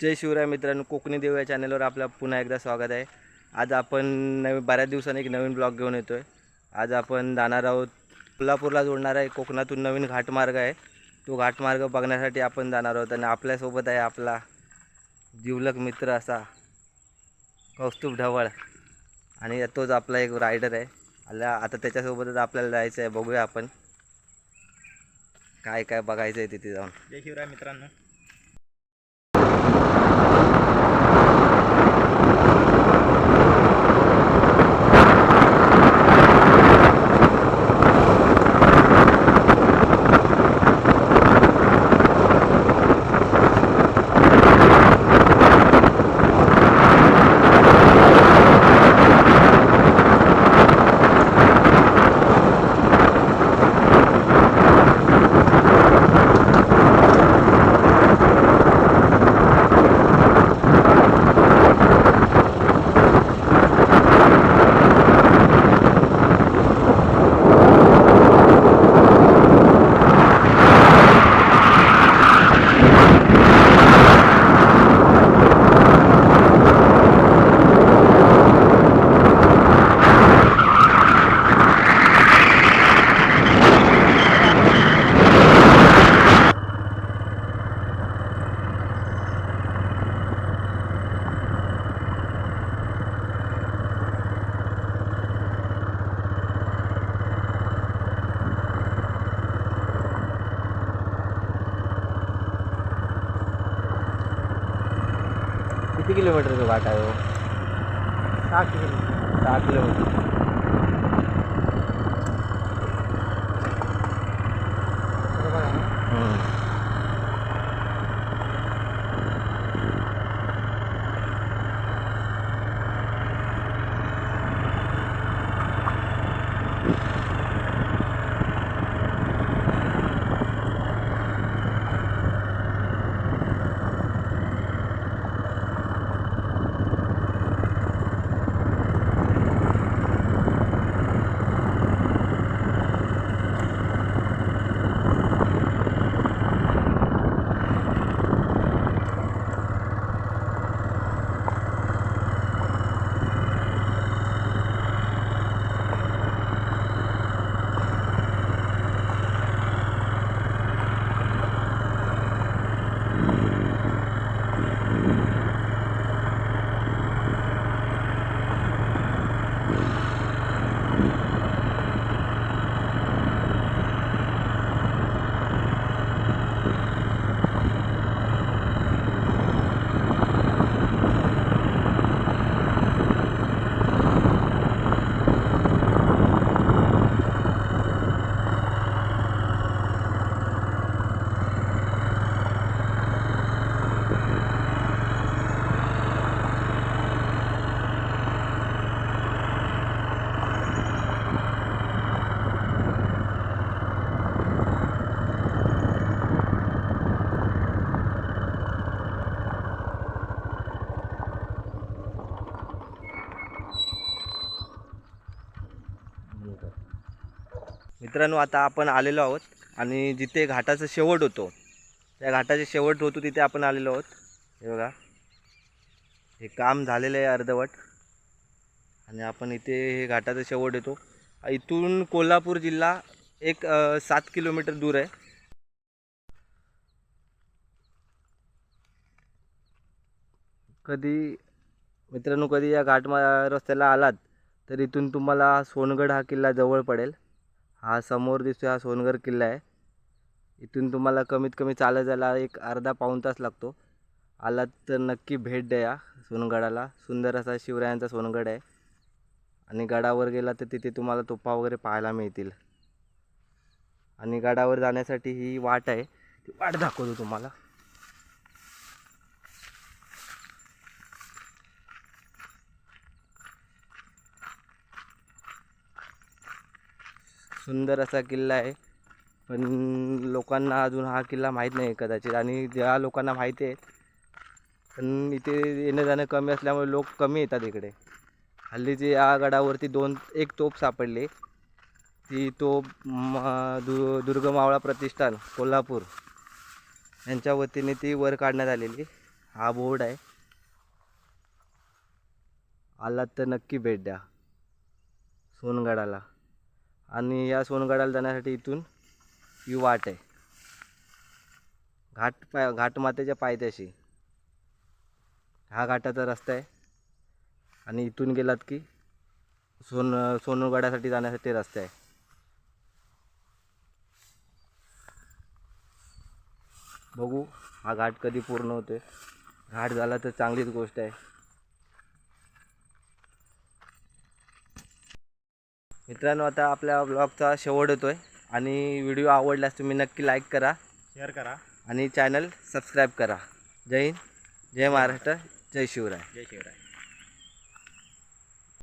जय शिवराय मित्रांनो कोकणी देव या चॅनलवर आपलं पुन्हा एकदा स्वागत आहे. आज आपण नवीन बऱ्याच दिवसांनी एक नवीन ब्लॉग घेऊन येतो आहे आज आपण जाणार आहोत कोल्हापूरला जोडणारा एक कोकणातून नवीन घाटमार्ग आहे. तो घाटमार्ग बघण्यासाठी आपण जाणार आहोत आणि आपल्यासोबत आहे आपला जिवलक मित्र असा कौस्तुभ ढवळ. आणि तोच आपला एक रायडर आहे. आला आता त्याच्यासोबतच आपल्याला जायचं आहे बघूया आपण. काय काय बघायचं आहे तिथे जाऊन. जय शिवराय मित्रांनो. किती किलोमीटरचा घाट आहे हो? सहा किलोमीटर. सहा किलोमीटर. मित्रांनो आता आपण आलेलो आहोत आणि जिथे घाटाचा शेवट होतो त्या घाटाचे शेवट होतो तिथे आपण आलेलो आहोत. हे बघा हे काम झालेलं आहे अर्धवट. आणि आपण इथे हे घाटाचा शेवट येतो. इथून कोल्हापूर जिल्हा एक सात किलोमीटर दूर आहे. कधी मित्रांनो कधी या घाट रस्त्याला आलात तर इथून तुम्हाला सोनगड हा किल्ला जवळ पडेल. हा समोर दिसतो हा सोनगड किल्ला आहे. इथून तुम्हाला कमीत कमी चालत जायला एक अर्धा पाऊण तास लागतो. आलात तर नक्की भेट द्या सोनगडाला. सुंदर असा शिवरायांचा सोनगड आहे. आणि गडावर गेला तर तिथे तुम्हाला तोफा वगैरे पाहायला मिळतील. आणि गडावर जाण्यासाठी ही वाट आहे. ती वाट दाखवतो तुम्हाला. सुंदर असा किल्ला आहे. पण लोकांना अजून हा किल्ला माहीत नाही कदाचित आणि ज्या लोकांना माहिती आहे पण इथे येणं जाणं कमी असल्यामुळे लोक कमी येतात इकडे. हल्लीची या गडावरती दोन एक तोप सापडली. ती तोप म दु दुर्ग मावळा प्रतिष्ठान कोल्हापूर. यांच्या वतीने ती वर काढण्यात आलेली. हा बोर्ड आहे. आलात तर नक्की भेट द्या. सोनगडाला. आणि या सोनगडाला जाण्यासाठी इथून ही वाट आहे. घाट पाय घाटमातेच्या पायथ्याशी. हा घाटाचा रस्ता आहे. आणि इथून गेलात की सोन सोनगडासाठी जाण्यासाठी रस्ता आहे. बघू हा घाट कधी पूर्ण होते घाट झाला तर चांगलीच गोष्ट आहे. मित्रांनो आता आपल्या ब्लॉगचा शेवट होतोय. आणि व्हिडिओ आवडल्यास तुम्ही नक्की लाईक करा. शेअर करा. आणि चॅनल सबस्क्राईब करा. जय हिंद जय महाराष्ट्र जय शिवराय. जय शिवराय.